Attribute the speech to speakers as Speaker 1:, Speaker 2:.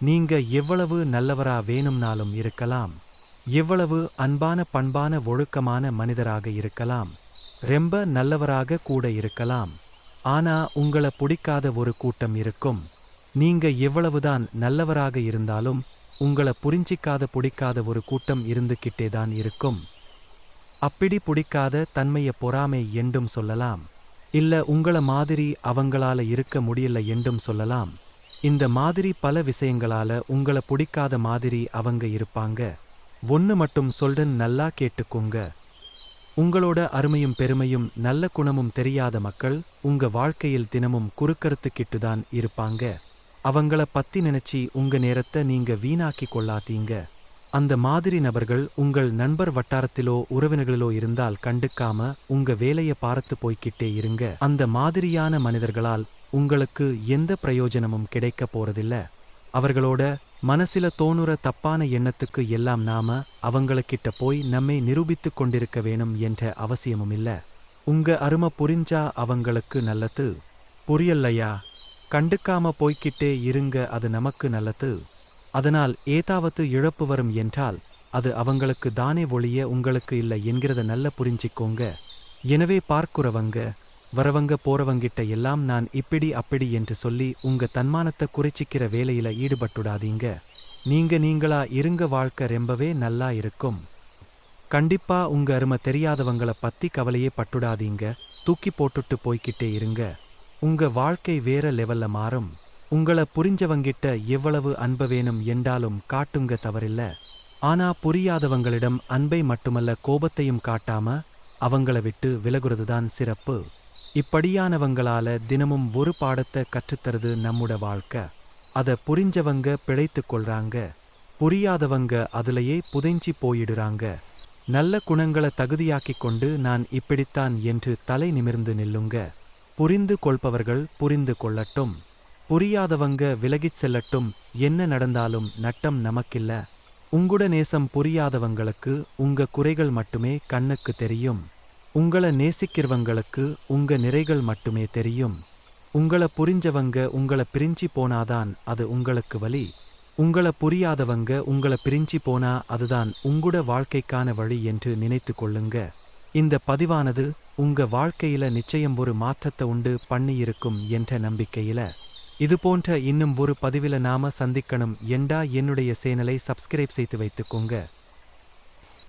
Speaker 1: நீங்க எவ்வளவு நல்லவரா வேணும்னாலும் இருக்கலாம். எவ்வளவு அன்பான பண்பான ஒழுக்கமான மனிதராக இருக்கலாம். ரொம்ப நல்லவராக கூட இருக்கலாம். ஆனா உங்கள பிடிக்காத ஒரு கூட்டம் இருக்கும். நீங்க எவ்வளவுதான் நல்லவராக இருந்தாலும் உங்கள புரிஞ்சிக்காத பிடிக்காத ஒரு கூட்டம் இருந்துகிட்டே தான் இருக்கும். அப்படி பிடிக்காத தன்மைய பொறாமை என்றும் சொல்லலாம். இல்ல உங்கள மாதிரி அவங்களால இருக்க முடியல என்றும் சொல்லலாம். இந்த மாதிரி பல விஷயங்களால உங்கள பிடிக்காத மாதிரி அவங்க இருப்பாங்க. ஒன்று மட்டும் சொல்றன் நல்லா கேட்டுக்கோங்க. உங்களோட அருமையும் பெருமையும் நல்ல குணமும் தெரியாத மக்கள் உங்க வாழ்க்கையில் தினமும் குறுக்கறுத்துக்கிட்டு தான் இருப்பாங்க. அவங்கள பத்தி நினைச்சி உங்க நேரத்தை நீங்க வீணாக்கி கொள்ளாதீங்க. அந்த மாதிரி நபர்கள் உங்கள் நண்பர் வட்டாரத்திலோ உறவினர்களிலோ இருந்தால் கண்டுக்காம உங்க வேலையை பார்த்து போய்க்கிட்டே இருங்க. அந்த மாதிரியான மனிதர்களால் உங்களுக்கு எந்த பிரயோஜனமும் கிடைக்க போறதில்ல. அவர்களோட மனசில தோணுற தப்பான எண்ணத்துக்கு எல்லாம் நாம அவங்களுக்கிட்ட போய் நம்மை நிரூபித்து கொண்டிருக்க வேணும் என்ற அவசியமும் இல்ல. உங்க அருமை புரிஞ்சா அவங்களுக்கு நல்லது. புரியலையா கண்டுக்காம போய்க்கிட்டே இருங்க அது நமக்கு நல்லது. அதனால் ஏதாவது இழப்பு வரும் என்றால் அது அவங்களுக்கு தானே ஒழிய உங்களுக்கு இல்ல என்கிறத நல்ல புரிஞ்சிக்கோங்க. எனவே பார்க்குறவங்க வரவங்க போறவங்கிட்ட எல்லாம் நான் இப்படி அப்படி என்று சொல்லி உங்க தன்மானத்தை குறைச்சிக்கிற வேலையில ஈடுபட்டுடாதீங்க. நீங்க நீங்களா இருங்க வாழ்க்கை ரொம்பவே நல்லா இருக்கும். கண்டிப்பா உங்க அருமை தெரியாதவங்கள பத்தி கவலையே பட்டுடாதீங்க. தூக்கி போட்டுட்டு போய்க்கிட்டே இருங்க. உங்க வாழ்க்கை வேற லெவல்ல மாறும். உங்கள புரிஞ்சவங்கிட்ட எவ்வளவு அன்ப வேணும் என்றாலும் காட்டுங்க தவறில்ல. ஆனா புரியாதவங்களிடம் அன்பை மட்டுமல்ல கோபத்தையும் காட்டாம அவங்கள விட்டு விலகுறதுதான் சிறப்பு. இப்படியானவங்களால தினமும் ஒரு பாடத்தை கற்றுத்தருது நம்முட வாழ்க்கை. அதை புரிஞ்சவங்க பிழைத்து கொள்றாங்க. புரியாதவங்க அதுலேயே புதைஞ்சி போயிடுறாங்க. நல்ல குணங்களை தகுதியாக்கிக் கொண்டு நான் இப்படித்தான் என்று தலை நிமிர்ந்து நில்லுங்க. புரிந்து கொள்பவர்கள் புரிந்து கொள்ளட்டும். புரியாதவங்க விலகிச் செல்லட்டும். என்ன நடந்தாலும் நட்டம் நமக்கில்ல. உங்குட நேசம் புரியாதவங்களுக்கு உங்க குறைகள் மட்டுமே கண்ணுக்கு தெரியும். உங்களை நேசிக்கிறவங்களுக்கு உங்க நிறைகள் மட்டுமே தெரியும். உங்களை புரிஞ்சவங்க உங்களை பிரிஞ்சு போனாதான் அது உங்களுக்கு வழி உங்களை புரியாதவங்க உங்களை பிரிஞ்சு போனா அதுதான் உங்குட வாழ்க்கைக்கான வழி என்று நினைத்து கொள்ளுங்க. இந்த பதிவானது உங்க வாழ்க்கையில நிச்சயம் ஒரு மாற்றத்தை உண்டு பண்ணியிருக்கும் என்ற நம்பிக்கையில. இது போன்ற இன்னும் ஒரு பதிவில நாம சந்திக்கணும். என்றா என்னுடைய சேனலை சப்ஸ்கிரைப் செய்து வைத்துக்கோங்க.